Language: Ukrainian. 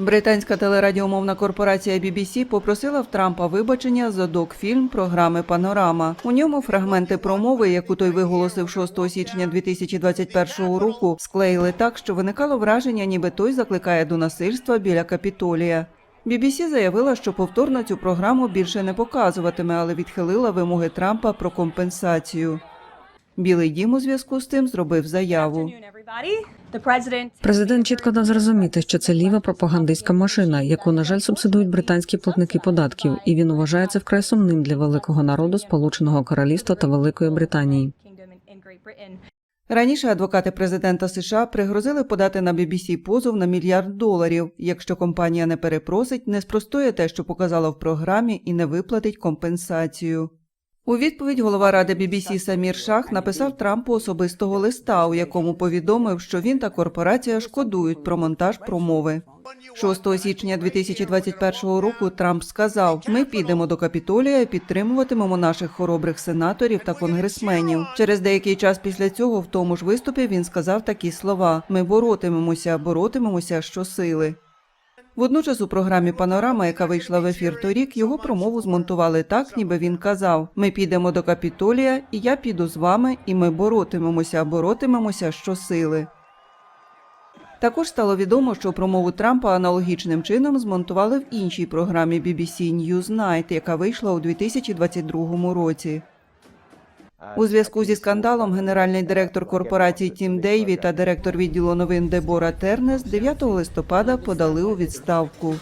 Британська телерадіомовна корпорація BBC попросила в Трампа вибачення за док-фільм програми Панорама. У ньому фрагменти промови, яку той виголосив 6 січня 2021 року, склеїли так, що виникало враження, ніби той закликає до насильства біля капітолія. BBC заявила, що повторно цю програму більше не показуватиме, але відхилила вимоги Трампа про компенсацію. Білий дім у зв'язку з тим зробив заяву. Президент чітко дав зрозуміти, що це ліва пропагандистська машина, яку на жаль субсидують британські платники податків, і він вважає це вкрай сумним для великого народу Сполученого Королівства та Великої Британії. Раніше адвокати президента США пригрозили подати на BBC позов на мільярд доларів, якщо компанія не перепросить, не спростує те, що показала в програмі, і не виплатить компенсацію. У відповідь голова ради BBC Самір Шах написав Трампу особистого листа, у якому повідомив, що він та корпорація шкодують про монтаж промови. 6 січня 2021 року Трамп сказав: Ми підемо до Капітолія і підтримуватимемо наших хоробрих сенаторів та конгресменів. Через деякий час після цього, в тому ж виступі, він сказав такі слова: Ми боротимемося, боротимемося щосили. Водночас у програмі Панорама, яка вийшла в ефір торік, його промову змонтували так, ніби він казав: Ми підемо до Капітолія, і я піду з вами, і ми боротимемося, боротимемося щосили. Також стало відомо, що промову Трампа аналогічним чином змонтували в іншій програмі BBC Newsnight, яка вийшла у 2022 році. У зв'язку зі скандалом генеральний директор корпорації Тім Дейві та директор відділу новин Дебора Тернес 9 листопада подали у відставку.